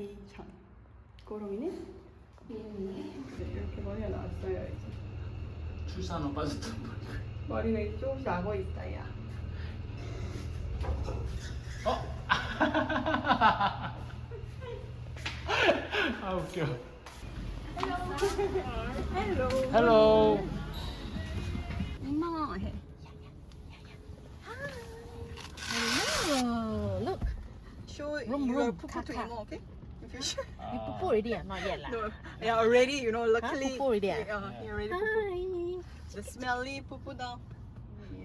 바디션. 고롱이는 이렇게 머리가 나왔어요. 이제. 출산후 빠졌던 머리. 머리가 이제 조금씩 나고 있어요. 어? 아 웃겨. 헬로. 헬로. 민망해. Oh, look. Show your room. poo Cut, to cut. Imo, okay? If you show. You poo already ah? Not yet lah. No, yeah, already. You know, luckily. poo already ah? Yeah, you already. poo. Hi. The smelly poo poo down.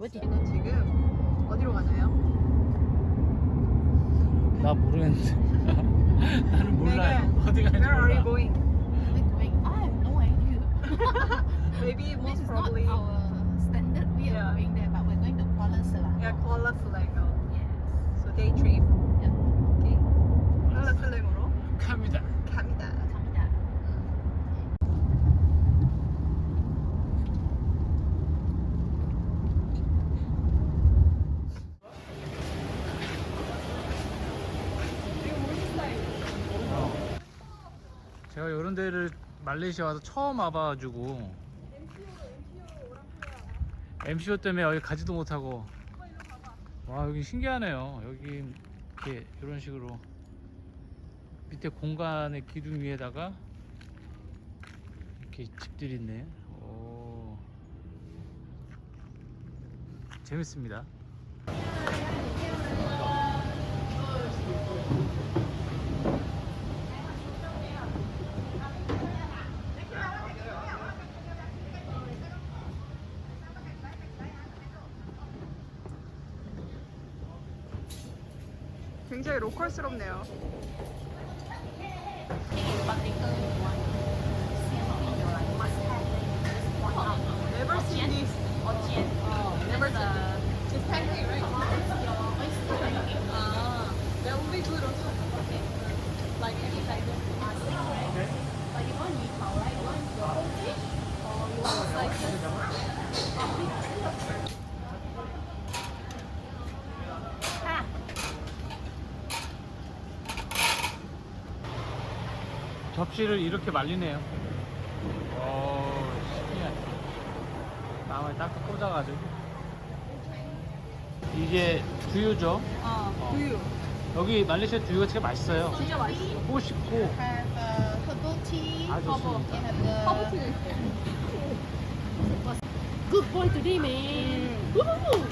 어디? 저희는 지금 어디로 가나요? 나 모르겠는데. 나는 몰라요. Megan, 어디 가는지 Where are you 몰라. going? Wait, wait. I have no idea. Maybe this most is probably. not our standard way Yeah. of going there, but we're going to Kuala Selangor. Yeah, Kuala Selangor. Yes. So day trip. 갑니다. 갑니다. 갑니다. 제가 이런 데를 말레이시아 와서 처음 와봐가지고 MCO 때문에 여기 가지도 못하고 와 여기 신기하네요 여기 이렇게 이런 식으로 밑에 공간의 기둥 위에다가 이렇게 집들이 있네. 오. 재밌습니다. 굉장히 로컬스럽네요. Never seen this. Oh, never seen this. It's pancake, right? Ah, that would be good also. Like appetizer. 접시를 이렇게 말리네요. 오, 신기하네. 나무에 딱 꽂아가지고. 이게 두유죠. 아, 두유. 여기 말레이시아 두유가 되게 맛있어요. 진짜 맛있어. 꼬쉽고. Have uh, herbal tea. 아, 좋습니다. And have the 허브티도 있어. good boy today, man. Woohoo!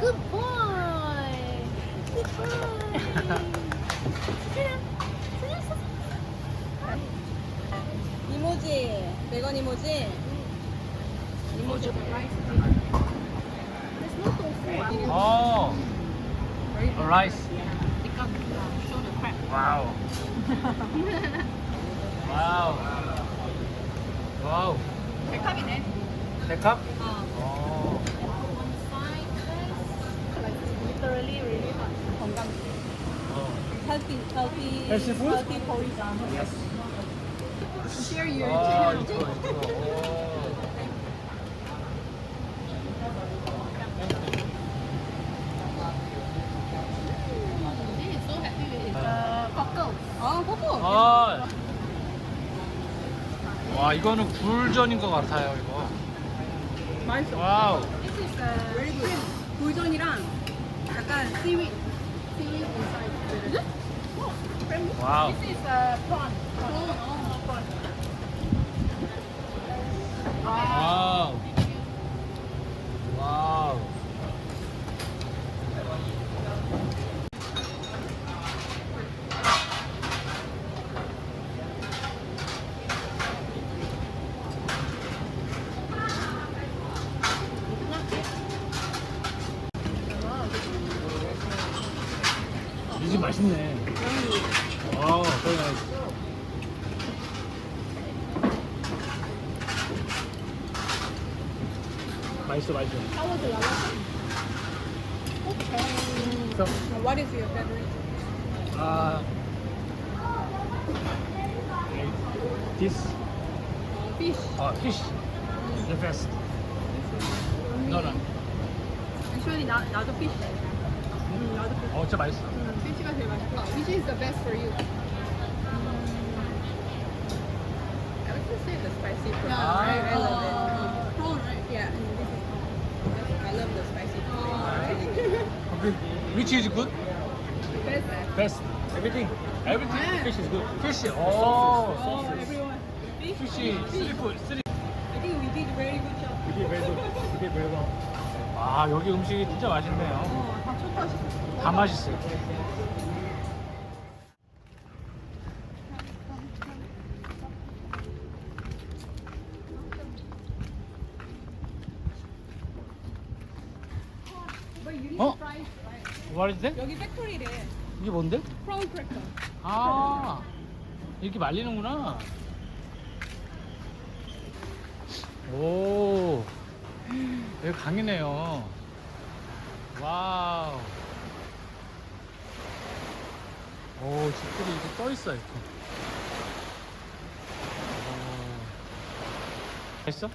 Good boy. Good boy. 이모지. 베건 이모지. 이모지. 어, 라이스. 와우. 와우. 와우. 백합이네. 백합? 어. 어. Literally really 건강. 어. Healthy, healthy, Healthy food? healthy porridge. 예스. Share your 아. 이거, 이거. 오. This is so happy with it. Uh, cockles. 아, 꼬꼬. 아. 와, 이거는 굴전인 것 같아요, 이거. 맛있어. 와우. This is uh, very good. 굴전이랑 약간 seaweed. Seaweed inside. 와우. This is uh, prawn. Prawn. Oh, prawn. 와우. 와우. 이집 맛있네. Okay. So, what is your favorite? uh, this Fish. uh, fish the best. No no. Actually, 나, the fish. 음, 나도 fish. Which is the best for you? I would just say the spicy Yeah, prawn. I- I love it. Prawn, right? Yeah. Which is good? Best. Best. Everything. Everything. Yeah. Fish is good. Fish. Oh. Oh, everyone. Fish? Fish. Seafood. Three. I think we did very good job. We did very good. We did very well. 아 여기 음식이 진짜 맛있네요. 어, 다 초코하시죠? 다 맛있어요. 어? What is that? 여기 팩토리래. 이게 뭔데? 프라운 크래커. 아 이렇게 말리는구나. 오 여기 강이네요. 와우. 오 집들이 이렇게 떠 있어 이렇게. 오. 맛있어?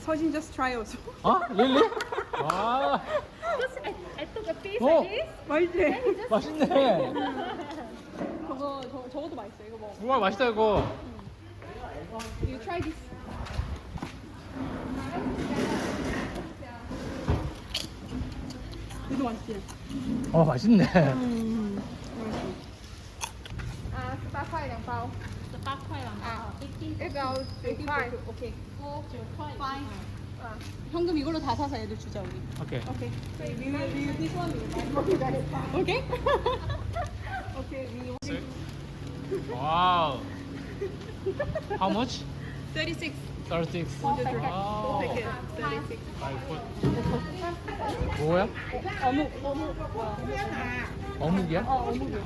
서진 just try also. 어? 릴리? 와 Because I, I took a piece 어? like this. 맛있지? 맛있네. 저거, 저, 저것도 맛있어. 이거 먹어. 우와 맛있다 이거. You try this. 이거 맛있지? 어 맛있네. 음. 啊，十八块两包，十八块两包，一斤一包九块。 오케이. 九块。 Fine. 현금 이걸로 다 사서 애들 주자 우리. 오케이. Okay. So we will we will this one we will buy for you guys. Okay? okay. We 와우. How much? 36. 36. packet. 와우. packet. 36. 아이고. 뭐야? 어묵 어묵. 어묵이야? 어 어묵이야.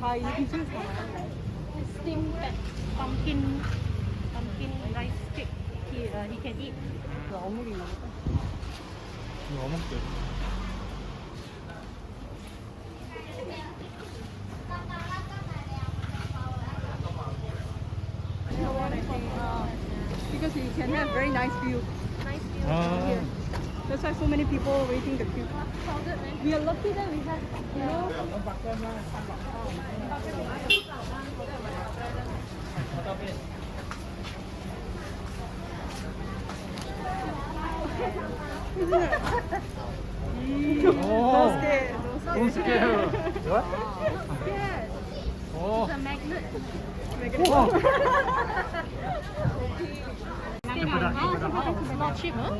다 이렇게 중에서 다. Steam that pumpkin, pumpkin rice cake. He, uh, he can eat. 그 어묵이 있나 보다. 이거 어묵들. Because you can have very nice view. 아. That's why so many people waiting the queue. We are lucky that we have, you know. 오. Don't scare. Don't scare. What? 오. The magnet. 우와. It's not cheap, huh?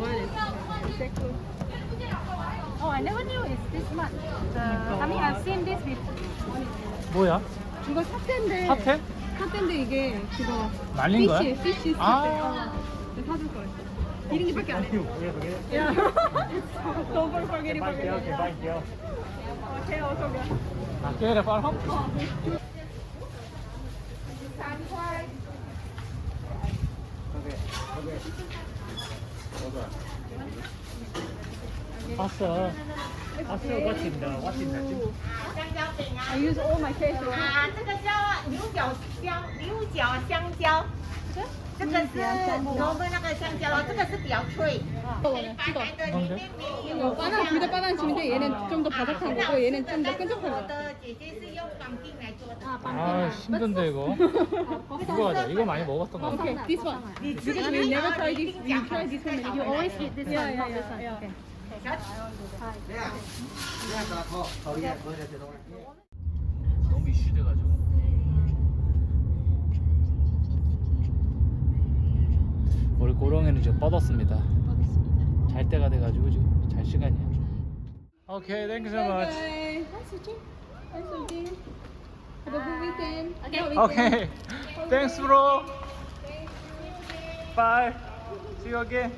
Oh, I never knew it's this much. The, I mean, I've seen this before. 뭐야? 이거 사태인데. 사태? 사태인데 이게 그거 말린 거야? 피시, 피시 사태. 아. 어. 사줄 거랬어. 1인기밖에 안 해. Yeah. Don't forget it. Forget it. Okay, also good. 아, 깨라 빨리. 三块。 봤어. 봤어. What's in the What's in the 香蕉饼啊 I use all my cash. 啊，这个叫牛角香牛角香蕉， 这个是我们那个香蕉哦，这个是比较脆，白白的里面没有 이거 바나 둘다 바나침인데 얘는 좀 더 바삭한 거고 얘는 좀 더 끈적한 我 거. 的姐姐是用绑定来做的。 아 힘든데 이거. 이거 하자. 이거 많이 먹었던 거 같아. Okay, this one. Because we never try this. We try this one. You always eat this Yeah, one, yeah, not yeah, this one. yeah. Okay. 너무 이슈돼가지고. 우리 고령이는 지금 뻗었습니다. 잘 때가 돼가지고 지금 잘 시간이야. 오케이, 땡큐 so much. Bye. Hi, Suchi. Hi, Suji. Have a good weekend. Okay. Okay, thanks bro. Bye. See you again.